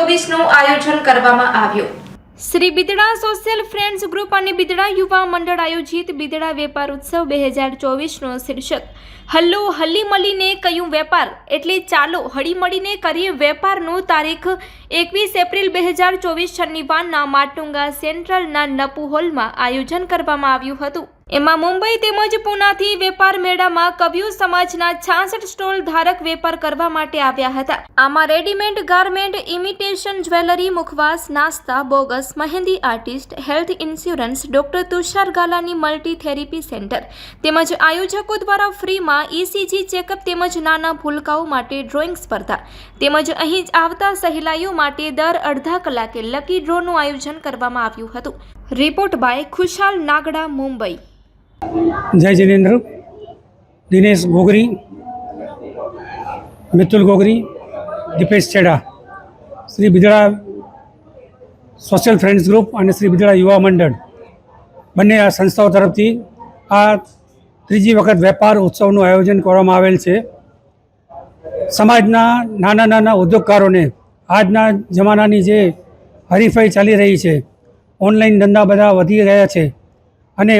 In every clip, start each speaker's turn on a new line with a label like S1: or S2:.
S1: ચોવીસનું આયોજન કરવામાં આવ્યું. Shri Bidada social friends group અને બિદડા યુવા મંડળ આયોજિત બિદડા વેપાર ઉત્સવ બે હજાર ચોવીસનો શીર્ષક. હલ્લો હલી મળીને કયું વેપાર? એટલે ચાલો હળી મળીને કરીએ વેપારનું તારીખ. એકવીસ એપ્રિલ બે હજાર ચોવીસ શનિવારના માટુંગા સેન્ટ્રલના નપુ હોલમાં આયોજન કરવામાં આવ્યું હતું. એમાં મુંબઈ તેમજ પુનાથી વેપાર મેળામાં કવ્યુ સમાજના છાસઠ સ્ટોલ ધારક વેપાર કરવા માટે આવ્યા હતા. આમાં રેડીમેડ ગાર્મેન્ટ, ઇમિટેશન જ્વેલરી, મુખવાસ, નાસ્તા, bogus, mehndi artist, health insurance, doctor Tushar ગાલાની multi therapy centre તેમજ આયોજકો દ્વારા ફ્રીમાં ઇસીજી ચેકઅપ તેમજ નાના ભૂલકાઓ માટે ડ્રોઈંગ સ્પર્ધા તેમજ અહીં આવતા સહેલાઈઓ માટે દર અડધા કલાકે લકી ડ્રોનું આયોજન કરવામાં આવ્યું હતું. Report by Khushal Nagda, Mumbai.
S2: Jai Jinendra, Dinesh Gogri, Mitul Gogri, Dipesh Chheda Shri Bidada social friends group અને શ્રી બિદડા યુવા મંડળ. બંને આ સંસ્થાઓ તરફથી આ ત્રીજી વખત વેપાર ઉત્સવનું આયોજન કરવામાં આવેલ છે. સમાજના નાના નાના ઉદ્યોગકારોને આજના જમાનાની જે હરીફાઈ ચાલી રહી છે, ઓનલાઈન ધંધા બધા વધી રહ્યા છે અને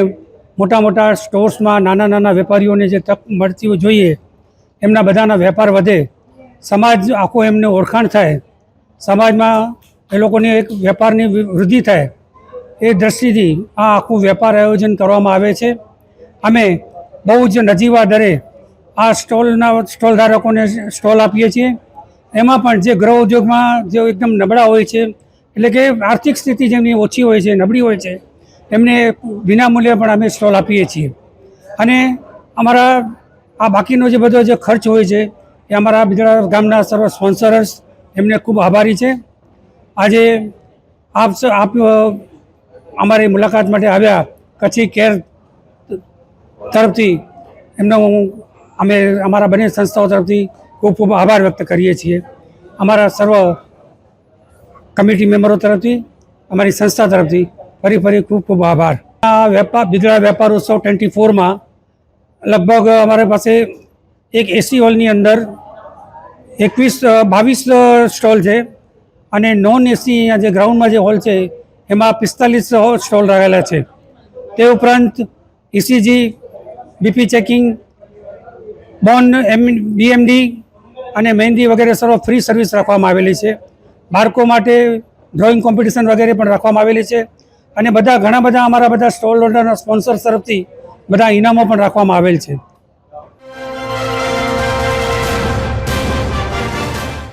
S2: મોટા મોટા સ્ટોર્સમાં નાના નાના વેપારીઓને જે તક મળતી જોઈએ, એમના બધાના વેપાર વધે. સમાજ આખો એમને ઓળખાણ થાય. સમાજમાં એ લોકોની એક વેપારની વૃદ્ધિ થાય. એ દ્રષ્ટિથી આ આખું વેપાર આયોજન કરવામાં આવે છે. અમે બહુ જ નજીવા દરે આ સ્ટોલના, સ્ટોલ ધારકોને સ્ટોલ આપીએ છીએ. એમાં પણ જે ગૃહ ઉદ્યોગમાં જે એકદમ નબળા હોય છે, એટલે કે આર્થિક સ્થિતિ જેમની ઓછી હોય છે, નબળી હોય છે એમને વિનામૂલ્યે પણ અમે સ્ટોલ આપીએ છીએ. અને અમારા આ બાકીનો જે બધો જે ખર્ચ હોય છે, એ અમારા બિદડા ગામના સર્વ સ્પોન્સરર્સ એમને ખૂબ આભારી છે. આજે આપ આપ અમારી મુલાકાત માટે આવ્યા કચ્છી કેર તરફથી, એમનો હું, અમે અમારા બંને સંસ્થાઓ તરફથી ખૂબ ખૂબ આભાર વ્યક્ત કરીએ છીએ. અમારા સર્વ કમિટી મેમ્બરો તરફથી, અમારી સંસ્થા તરફથી ફરી ફરી ખૂબ ખૂબ આભાર. આ વેપાર બિદડા વેપાર ઉત્સવ ટ્વેન્ટી ફોરમાં લગભગ અમારી પાસે એક એસી હોલની અંદર એકવીસ બાવીસ સ્ટોલ છે અને નોન એસી જે ગ્રાઉન્ડમાં જે હોલ છે એમાં પિસ્તાલીસ સ્ટોલ રહેલા છે. તે ઉપરાંત ઇસીજી બીપી ચેકિંગ, બોન, એમ, બીએમડી અને મહેંદી વગેરે સર્વ ફ્રી સર્વિસ રાખવામાં આવેલી છે. બાળકો માટે ડ્રોઈંગ કોમ્પિટિશન વગેરે પણ રાખવામાં આવેલી છે. અને બધા ઘણા બધા અમારા બધા સ્ટોલ હોલ્ડરના સ્પોન્સર તરફથી બધા ઇનામો પણ રાખવામાં આવેલ છે.